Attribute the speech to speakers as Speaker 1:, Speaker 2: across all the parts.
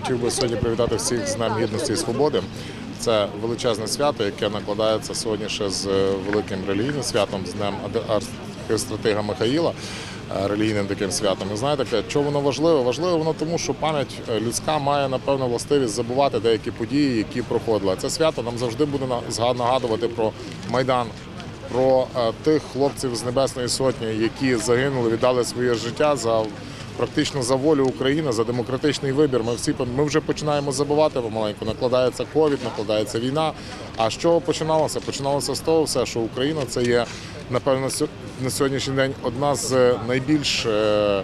Speaker 1: хотів би сьогодні привітати всіх з Днем Гідності і Свободи. Це величезне свято, яке накладається сьогодні ще з е, великим релігійним святом, з Днем архістратига Михаїла, е, релігійним таким святом. І знаєте, чому воно важливо? Важливо воно тому, що пам'ять е, людська має напевно властивість забувати деякі події, які проходили. Це свято нам завжди буде нагадувати про Майдан, про тих хлопців з Небесної Сотні, які загинули, віддали своє життя за практично за волю України, за демократичний вибір. Ми всі ми вже починаємо забувати помаленьку. Накладається ковід, накладається війна. А з чого починалося? Починалося з того, все, що Україна це є напевно на сьогоднішній день одна з найбільш е,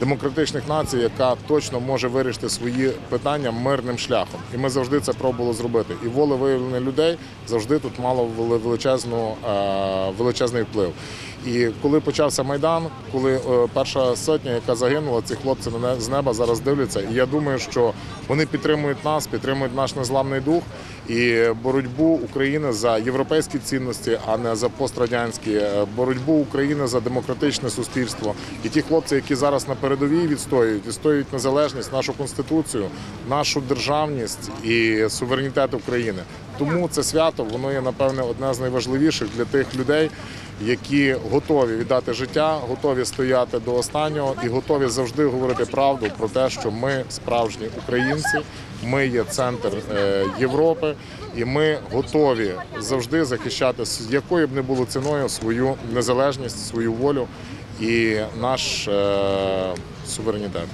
Speaker 1: демократичних націй, яка точно може вирішити свої питання мирним шляхом. І ми завжди це пробували зробити. І волевиявлення людей завжди тут мало величезну, е, величезний вплив. І коли почався майдан, коли е, перша сотня, яка загинула, ці хлопці з неба зараз дивляться. І я думаю, що вони підтримують нас, підтримують наш незламний дух і боротьбу України за європейські цінності, а не за пострадянські, е, боротьбу України за демократичне суспільство. І ті хлопці, які зараз на передовій відстоюють, відстоюють незалежність, нашу конституцію, нашу державність і суверенітет України. Тому це свято воно є напевне одне з найважливіших для тих людей, які готові віддати життя, готові стояти до останнього і готові завжди говорити правду про те, що ми справжні українці, ми є центр е, Європи, і ми готові завжди захищати якою б не було ціною свою незалежність, свою волю і наш е, суверенітет.